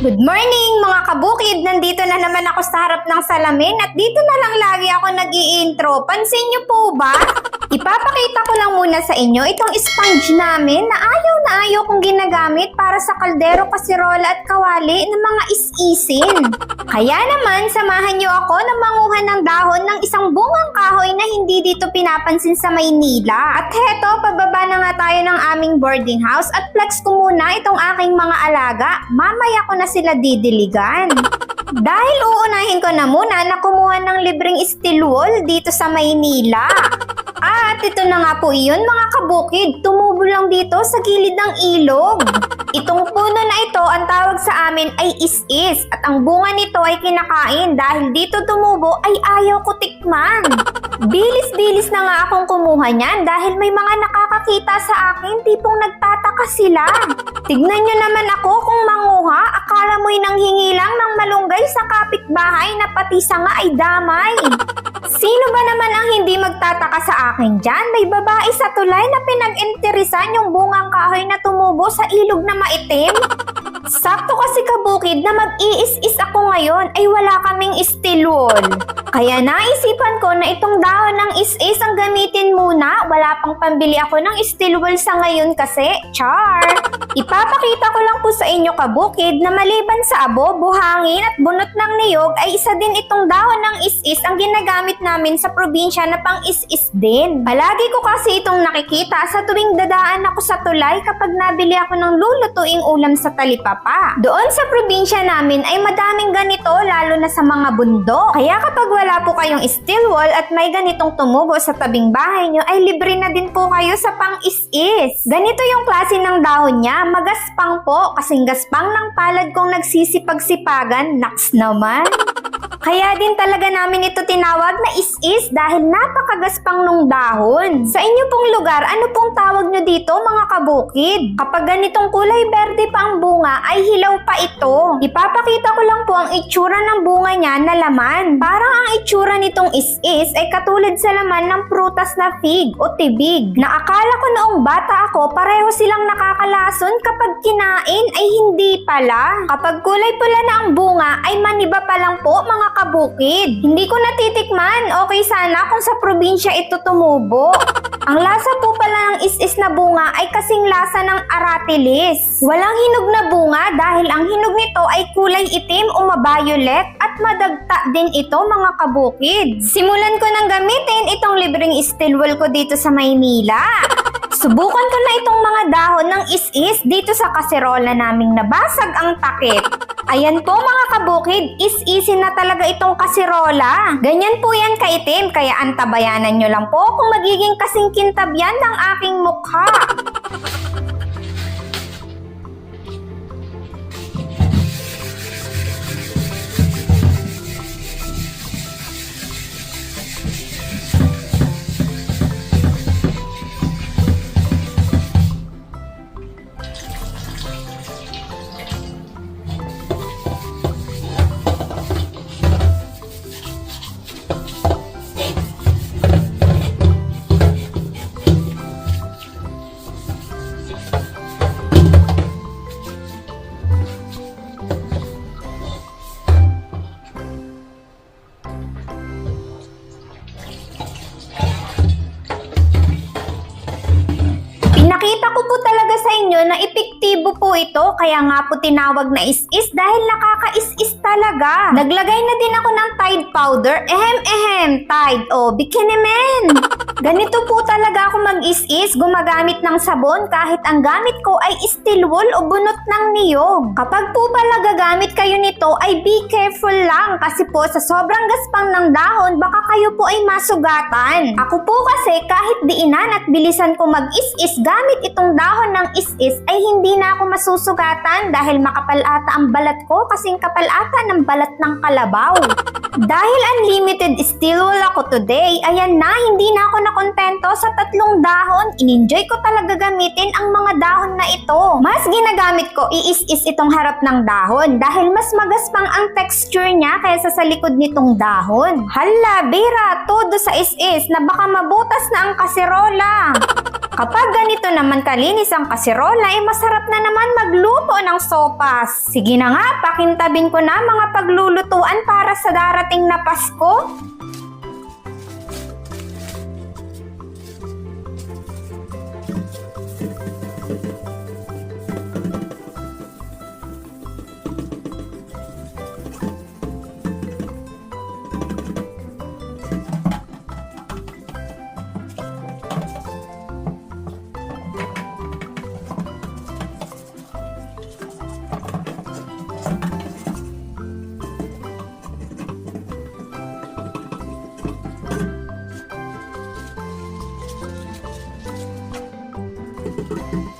Good morning mga kabukid! Nandito na naman ako sa harap ng salamin at dito na lang lagi ako nag intro Pansin niyo po ba? Ipapakita ko lang muna sa inyo itong sponge namin na ayaw na ayaw kong ginagamit para sa kaldero, kasirola at kawali ng mga is-isin. Kaya naman, samahan niyo ako na manguha ng dahon ng isang bungang na hindi dito pinapansin sa Maynila. At heto, pababa na nga tayo ng aming boarding house at flex ko muna itong aking mga alaga. Mamaya ko na sila didiligan. Dahil uunahin ko na muna na kumuha ng libreng steel wool dito sa Maynila. At ito na nga po iyon mga kabukid, tumubo lang dito sa gilid ng ilog. Itong puno na ito, ang tawag sa amin ay is-is at ang bunga nito ay kinakain dahil dito tumubo ay ayaw ko tikman. Bilis-bilis na nga akong kumuha niyan dahil may mga nakakakita sa akin tipong nagtataka sila. Tignan nyo naman ako kung manguha, akala mo'y nanghingi lang ng malunggay sa kapitbahay na pati sanga ay damay. Sino ba naman ang hindi magtataka sa akin dyan? May babae sa tulay na pinag-interesan yung bungang kahoy na tumubo sa ilog na maitim. Sakto kabukid na mag-iis-is ako ngayon ay wala kaming wool. Kaya naisipan ko na itong dahon ng is-is ang gamitin muna. Wala pang pambili ako ng wool sa ngayon kasi. Char! Ipapakita ko lang po sa inyo kabukid na maliban sa abo, buhangin at bunot ng niyog ay isa din itong dahon ng is-is ang ginagamit namin sa probinsya na pang is-is din. Palagi ko kasi itong nakikita sa tuwing dadaan ako sa tulay kapag nabili ako ng lulutuing ulam sa talipapa. Doon sa probinsya namin ay madaming ganito lalo na sa mga bundok. Kaya kapag wala po kayong steel wall at may ganitong tumubo sa tabing bahay nyo ay libre na din po kayo sa pang is-is. Ganito yung klase ng dahon niya, magaspang po kasing gaspang ng palad kong nagsisipag-sipagan, naks naman. Kaya din talaga namin ito tinawag na is-is dahil napakagaspang nung dahon. Sa inyo pong lugar, ano pong tawag nyo dito mga kabukid? Kapag ganitong kulay berde pa ang bunga, ay hilaw pa ito. Ipapakita ko lang po ang itsura ng bunga niya na laman. Parang ang itsura nitong is-is ay katulad sa laman ng prutas na fig o tibig. Na akala ko noong bata ako, pareho silang nakakalason kapag kinain ay hindi pala. Kapag kulay pula na ang bunga, ay maniba pa lang po mga kabukid. Hindi ko natitikman. Okay sana kung sa probinsya ito tumubo. Ang lasa po pala ng is-is na bunga ay kasing lasa ng aratilis. Walang hinog na bunga dahil ang hinog nito ay kulay itim o mabiolet at madagta din ito mga kabukid. Simulan ko nang gamitin itong libreng steel wool ko dito sa Maynila. Subukan ko na itong mga dahon ng is-is dito sa kaserola naming nabasag ang takip. Ayan po mga kabukid, is-easy na talaga itong kasirola. Ganyan po yan kaitim, kaya antabayanan nyo lang po kung magiging kasing kintab yan ng aking mukha. Na epektibo po ito, kaya nga po tinawag na is-is dahil nakaka-is-is talaga. Naglagay na din ako ng Tide powder, ehem ehem, Tide, o bikini men. Ganito po talaga ako mag-is-is, gumagamit ng sabon kahit ang gamit ko ay steel wool o bunot ng niyog. Kapag po pala gagamit kayo nito ay be careful lang kasi po sa sobrang gaspang ng dahon baka kayo po ay masugatan. Ako po kasi kahit diinan at bilisan ko mag-is-is gamit itong dahon ng is-is ay hindi na ako masusugatan dahil makapal ata ang balat ko kasing kapal ata ng balat ng kalabaw. Dahil unlimited steel wool ako today, ayan na, hindi na ako nakontento sa tatlong dahon. In-enjoy ko talaga gamitin ang mga dahon na ito. Mas ginagamit ko iis-is itong harap ng dahon dahil mas magaspang ang texture niya kaysa sa likod nitong dahon. Hala, Bira, todo sa is-is na baka mabutas na ang kaserola. Kapag ganito naman kalinis ang kasirola, ay masarap na naman magluto ng sopas. Sige na nga, pakintabin ko na mga paglulutuan para sa darating na Pasko. Thank you.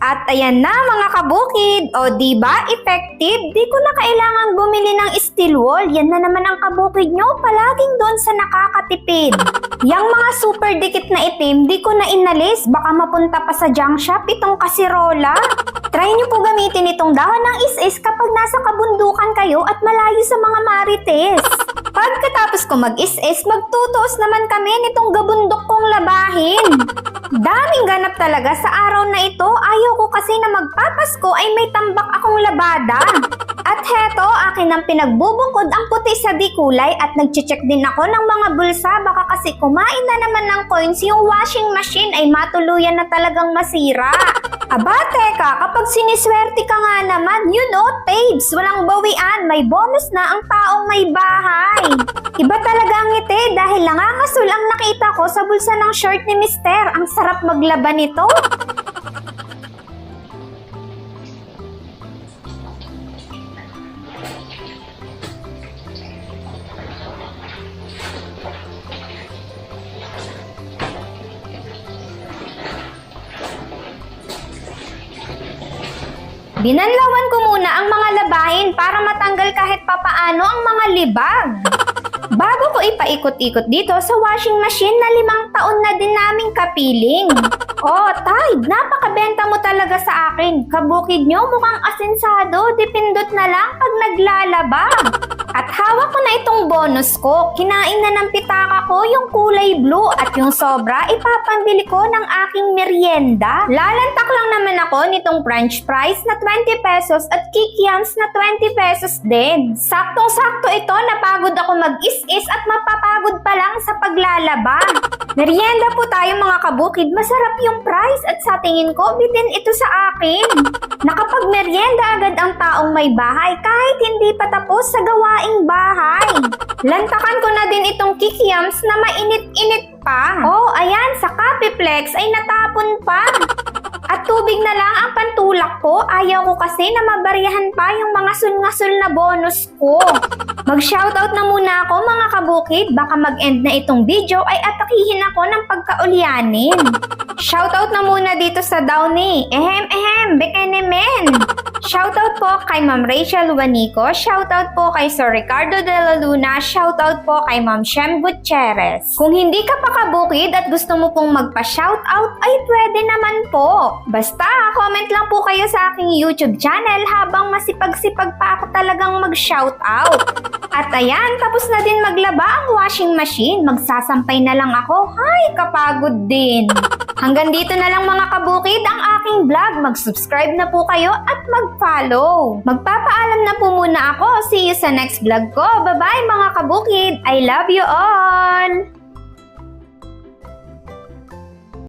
At ayan na mga kabukid. O di ba effective? Di ko na kailangan bumili ng steel wool. Yan na naman ang kabukid nyo. Palaging doon sa nakakatipid. Yang mga super dikit na itim, di ko na inalis. Baka mapunta pa sa junk shop itong kasirola. Try nyo po gamitin itong dahon ng is-is kapag nasa kabundukan kayo at malayo sa mga marites. Pagkatapos ko mag-is-is, magtutuos naman kami nitong gabundok kong labahin. Daming ganap talaga sa araw na ito. Ayaw ko kasi na magpapasko ay may tambak akong labada. At heto, akin ang pinagbubungkod ang puti sa di kulay at nagche-check din ako ng mga bulsa baka kasi kumain na naman ng coins yung washing machine ay matuluyan na talagang masira. Aba, teka, kapag siniswerte ka nga naman, you know, babes, walang bawian, may bonus na ang taong may bahay. Iba talaga ang ngiti dahil nangangasul ang nakita ko sa bulsa ng shirt ni Mister. Ang sarap maglaban nito. Binanlawan ko muna ang mga labahin para matanggal kahit papaano ang mga libag. Bago ko ipaikot-ikot dito sa washing machine na limang taon na din naming kapiling. Oh, Tay, napakabenta mo talaga sa akin. Kabukid nyo mukhang asinsado, dipindot na lang pag naglalaba. At hawak ko na itong bonus ko. Kinain na ng pitaka ko yung kulay blue at yung sobra ipapambili ko ng aking merienda. Lalantak lang naman ako nitong french fries na 20 pesos at kikiams na 20 pesos din. Saktong-sakto ito, napagod ako mag-is-is at mapapagod pa lang sa paglalaba. Merienda po tayo mga kabukid, masarap yung price at sa tingin ko, bitin ito sa akin. Nakapag-merienda agad ang taong may bahay kahit hindi pa tapos sa gawaing bahay. Lantakan ko na din itong kikiams na mainit-init pa. Oh, ayan, sa Capiplex ay natapon pa. At tubig na lang ang pantulak ko. Ayaw ko kasi na mabarihan pa yung mga sul-ngasul na bonus ko. Mag-shoutout na muna ako mga kabukid. Baka mag-end na itong video ay atakihin ako ng pagkaulyanin. Shoutout na muna dito sa Downy. Ehem, ehem, bekenemen. Shoutout po kay Ma'am Rachel Wanico. Shoutout po kay Sir Ricardo de la Luna. Shoutout po kay Ma'am Shem Gutierrez. Kung hindi ka pa kabukid at gusto mo pong magpa-shoutout, ay pwede naman po. Basta, comment lang po kayo sa aking YouTube channel habang masipag-sipag pa ako talagang mag-shoutout. At ayan, tapos na din maglaba ang washing machine. Magsasampay na lang ako. Hay, kapagod din. Hanggang dito na lang mga kabukid ang aking vlog. Mag-subscribe na po kayo at mag-follow. Magpapaalam na po muna ako. See you sa next vlog ko. Bye-bye mga kabukid. I love you all!